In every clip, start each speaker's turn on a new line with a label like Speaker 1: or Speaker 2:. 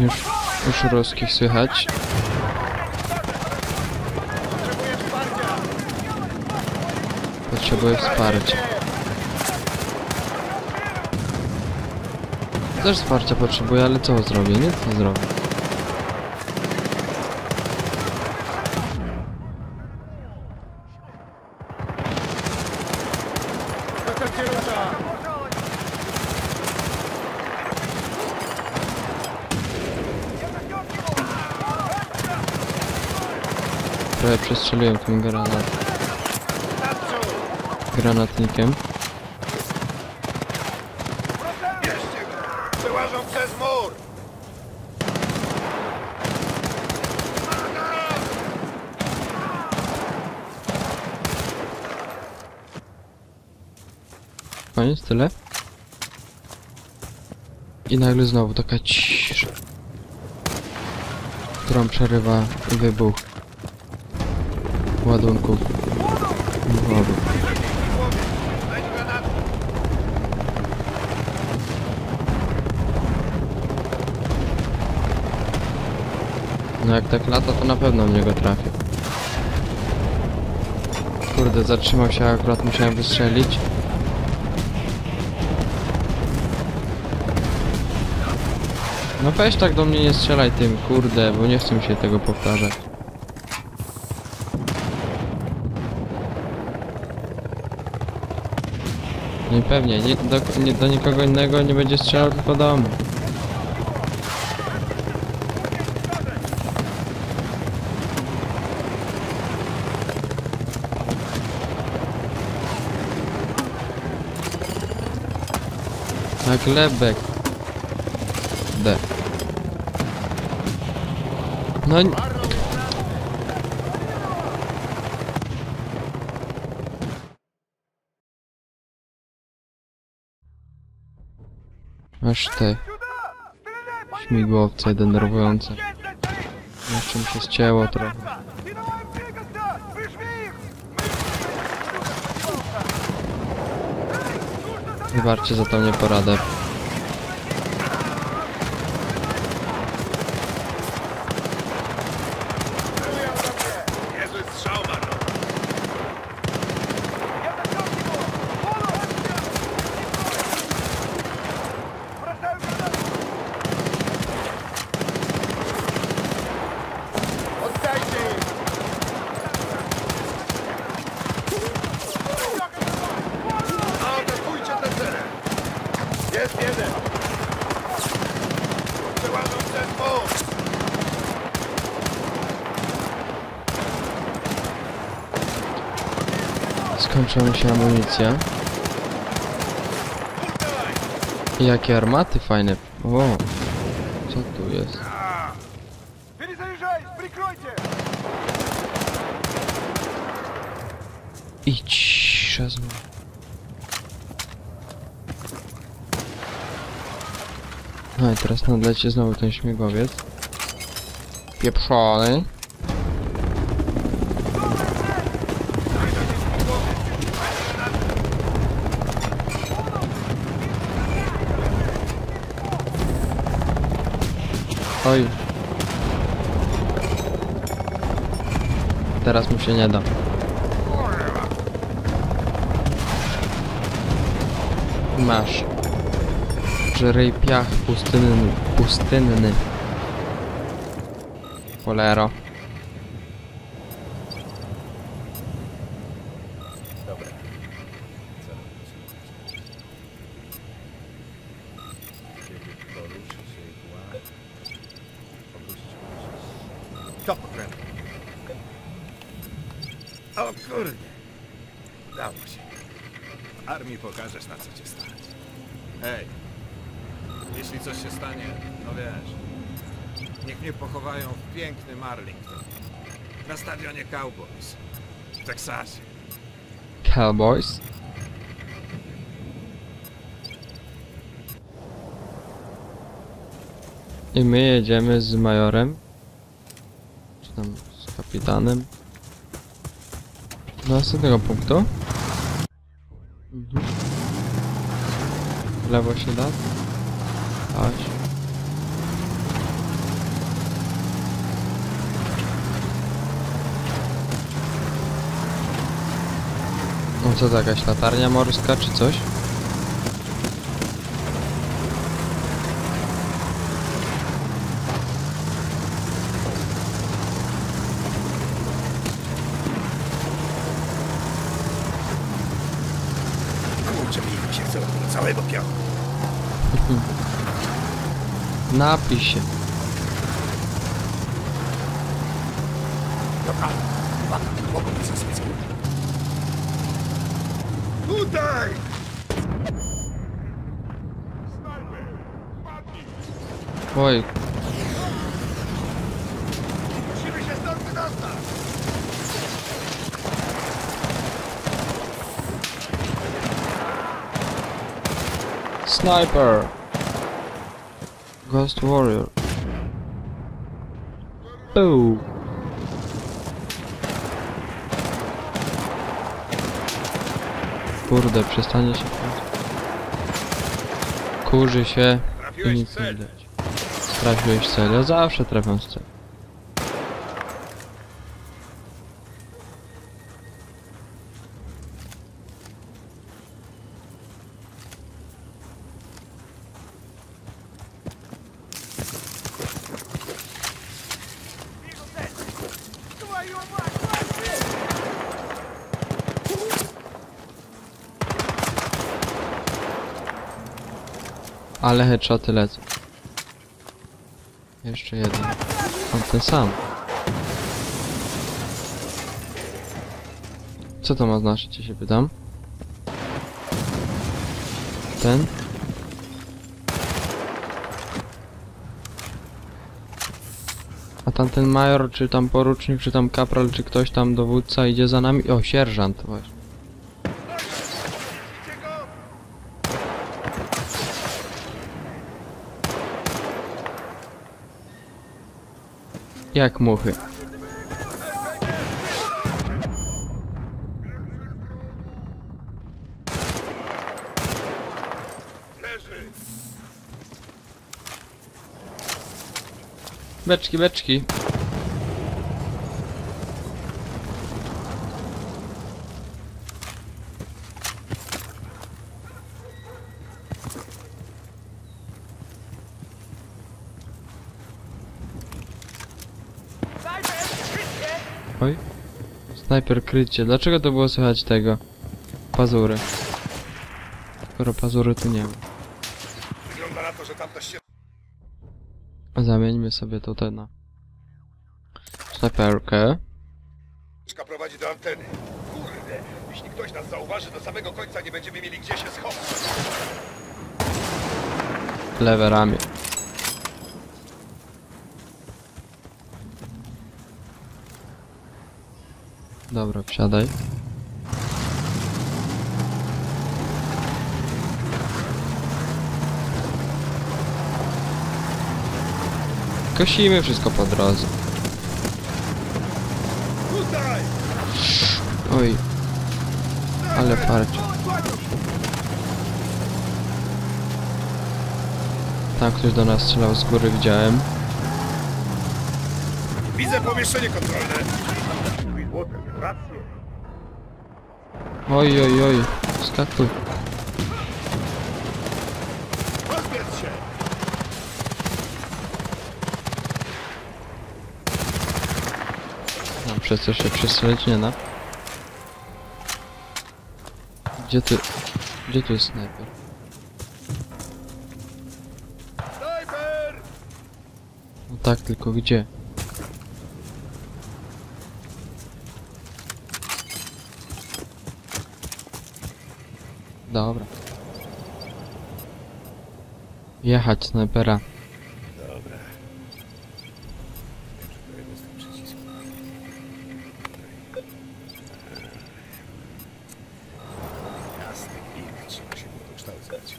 Speaker 1: Już, już ruskich słychać. Potrzebuję wsparcia. Też wsparcia potrzebuję, ale co zrobię? Nie co zrobię. Trochę przestrzeliłem tym granat, granatnikiem.
Speaker 2: Przełażą przez mur!
Speaker 1: Koniec, tyle. I nagle znowu taka cisza, którą przerywa wybuch
Speaker 2: granat!
Speaker 1: No jak tak lata, to na pewno w niego trafię. Kurde, zatrzymał się, akurat musiałem wystrzelić. No weź tak do mnie nie strzelaj tym, kurde, bo nie chcę mi się tego powtarzać. Nie pewnie, nie, do, nie, do nikogo innego nie będzie strzelał, tylko do mnie. Na glebek. D. No Aż te śmigłowce denerwujące. Jeszcze mi się ścięło trochę. Wybaczcie za tą nieporadę.
Speaker 2: Jest jeden! Przełażą przez mur!
Speaker 1: Skończyła mi się amunicja. I Jakie armaty fajne. O, co tu jest? Idź, szazma. No i teraz nadleci znowu ten śmigłowiec. Pieprzony. Oj. Teraz mu się nie da. Masz. Żerej piach pustynny. Pustynny. Cholero.
Speaker 3: No wiesz, niech mnie pochowają w pięknym Arlington. Na stadionie Cowboys. W Teksasie.
Speaker 1: Cowboys. I my jedziemy z majorem. Czy tam z kapitanem. Do następnego punktu. Mhm. W lewo się da? Chodź. No co to jakaś latarnia morska czy coś?
Speaker 2: Kurczę, się całego piachu.
Speaker 1: Napij się.
Speaker 2: Dobra, uwaga, mogą być zasadzą. Snajper!
Speaker 1: Oj, sniper! Ghost warrior. Boo! Kurde, przestanie się kręcić. Kurzy się i nic nie widać. Trafiłeś cel, ja zawsze trafiam w cel. Ale headshoty lecą. Jeszcze jeden. On ten sam. Co to ma znaczyć, ja się pytam? Ten? A tamten major, czy tam porucznik, czy tam kapral, czy ktoś tam dowódca idzie za nami? O, sierżant właśnie. Jak muchy. Beczki, beczki. Oj. Snajper krycie. Dlaczego to było słychać tego? Pazury. Skoro pazury tu nie ma.
Speaker 2: Wygląda na to, że tamta ścieżka
Speaker 1: Zamieńmy sobie tutaj na snajperkę.
Speaker 2: prowadzi do anteny. Kurde, jeśli ktoś nas zauważy, do samego końca nie będziemy mieli gdzie się schować.
Speaker 1: Lewe ramię. Dobra, wsiadaj. Kosimy wszystko po drodze. Oj, ale farcie. Tam ktoś do nas strzelał z góry, widziałem.
Speaker 2: Widzę pomieszczenie kontrolne. Rację.
Speaker 1: Oj, oj, oj, skakuj.
Speaker 2: Rozbiec się!
Speaker 1: No, przez co się przestrzelić nie da. Gdzie ty... Gdzie tu jest snajper?
Speaker 2: Snajper!
Speaker 1: No tak, tylko gdzie? Dobra. Jechać snajpera.
Speaker 2: Dobra. Przycisków. Jasny gwint, trzeba się było dokształcać.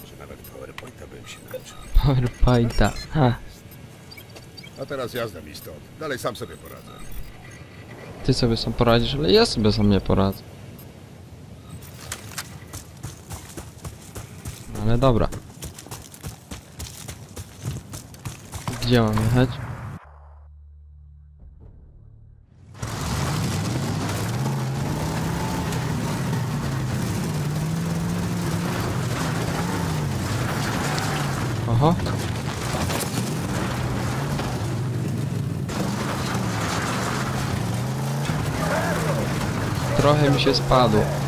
Speaker 2: Może nawet PowerPointa bym się nauczył.
Speaker 1: PowerPointa. Ha.
Speaker 2: A teraz jazda mi stąd. Dalej sam sobie poradzę.
Speaker 1: Ty sobie sam poradzisz, ale ja sobie sam nie poradzę. ale dobra. Gdzie mam jechać? Oho. Trochę mi się spadło.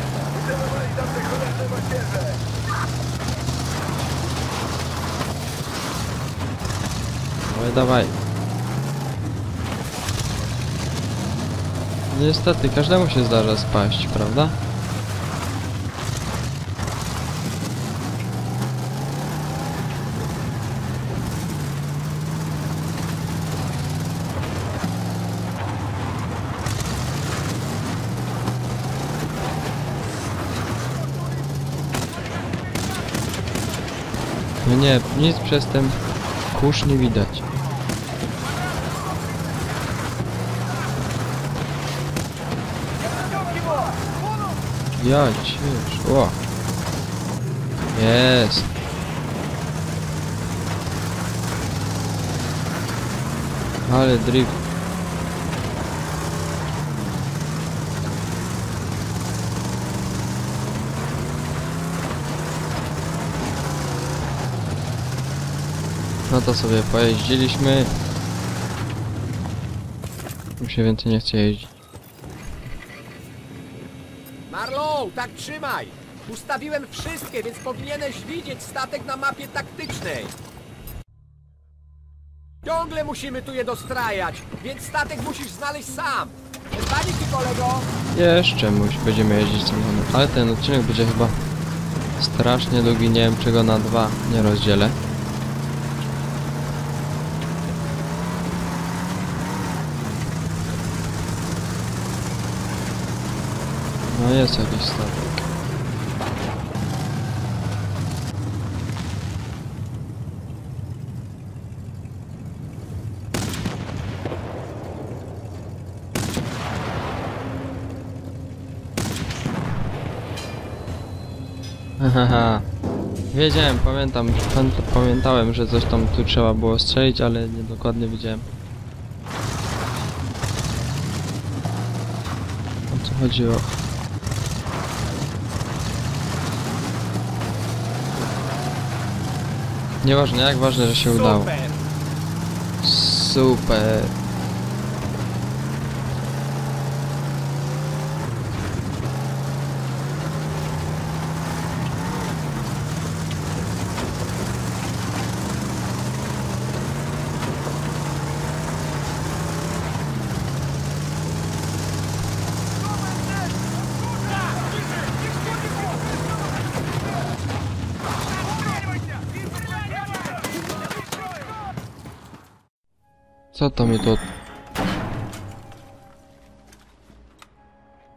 Speaker 1: Dawaj, dawaj. Niestety, każdemu się zdarza spaść, prawda? No nie, nic przez ten kurz nie widać. Ja ciesz, o. Jest. Ale drift. No to sobie pojeździliśmy. Już się więcej nie chce jeździć.
Speaker 4: Marlow, tak trzymaj! Ustawiłem wszystkie, więc powinieneś widzieć statek na mapie taktycznej. Ciągle musimy tu je dostrajać, więc statek musisz znaleźć sam. Bez paniki, kolego!
Speaker 1: Jeszcze muś, będziemy jeździć samochodem. Ale ten odcinek będzie chyba strasznie długi, nie wiem czego na dwa nie rozdzielę. Jest jakiś statek. Haha. Wiedziałem, pamiętam, pamiętałem, że coś tam tu trzeba było strzelić, ale nie dokładnie widziałem. O co chodziło? Nieważne jak, ważne, że się udało.
Speaker 4: Super!
Speaker 1: Co to mi tu...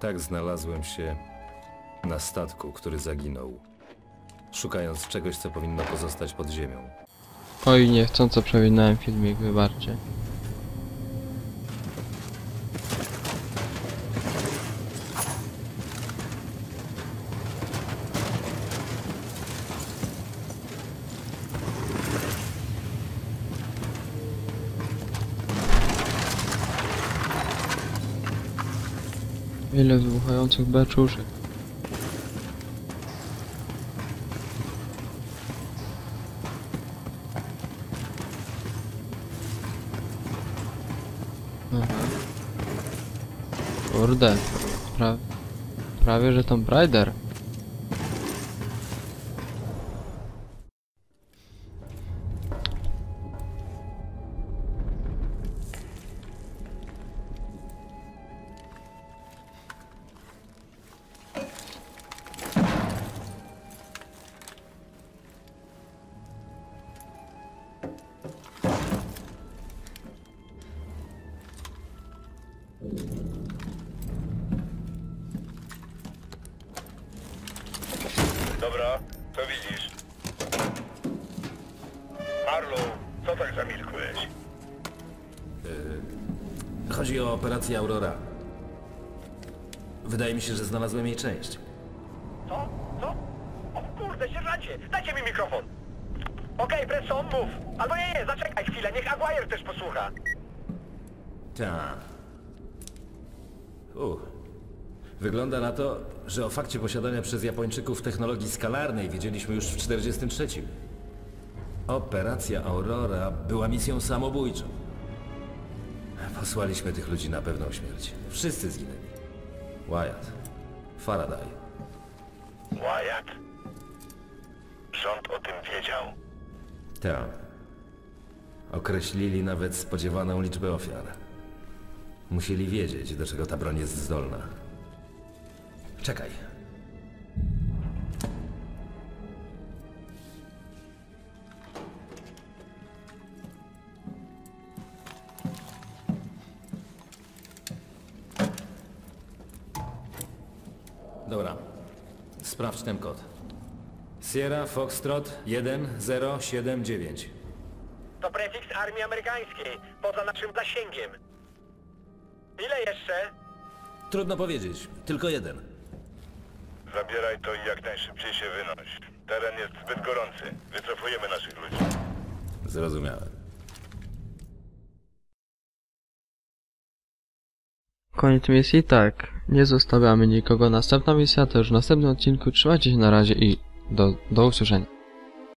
Speaker 5: Tak znalazłem się na statku, który zaginął, szukając czegoś, co powinno pozostać pod ziemią.
Speaker 1: Oj, niechcąco przewinąłem filmik, wybaczcie. Ile wybuchających beczuszek. Kurde. Pra... Prawie, że Tomb Raider.
Speaker 5: O operację Aurora. Wydaje mi się, że znalazłem jej część.
Speaker 2: Co? Co? O kurde, sierżancie, dajcie mi mikrofon. Okej, Bresson, mów. Albo nie, nie, zaczekaj chwilę, niech Aguirre też posłucha.
Speaker 5: Ta. Uch. Wygląda na to, że o fakcie posiadania przez Japończyków technologii skalarnej wiedzieliśmy już w 43. Operacja Aurora była misją samobójczą. Posłaliśmy tych ludzi na pewną śmierć. Wszyscy zginęli. Wyatt, Faraday,
Speaker 2: Wyatt? Rząd o tym wiedział?
Speaker 5: Tam. Określili nawet spodziewaną liczbę ofiar. Musieli wiedzieć, do czego ta broń jest zdolna. Czekaj. Ten kod. Sierra Foxtrot 1079.
Speaker 2: To prefiks armii amerykańskiej, poza naszym zasięgiem. Ile jeszcze?
Speaker 5: Trudno powiedzieć, tylko jeden.
Speaker 6: Zabieraj to i jak najszybciej się wynoś. Teren jest zbyt gorący. Wycofujemy naszych ludzi.
Speaker 5: Zrozumiałem.
Speaker 1: Koniec misji? Tak. Nie zostawiamy nikogo. Następna misja to już w następnym odcinku. Trzymajcie się na razie i do, do usłyszenia.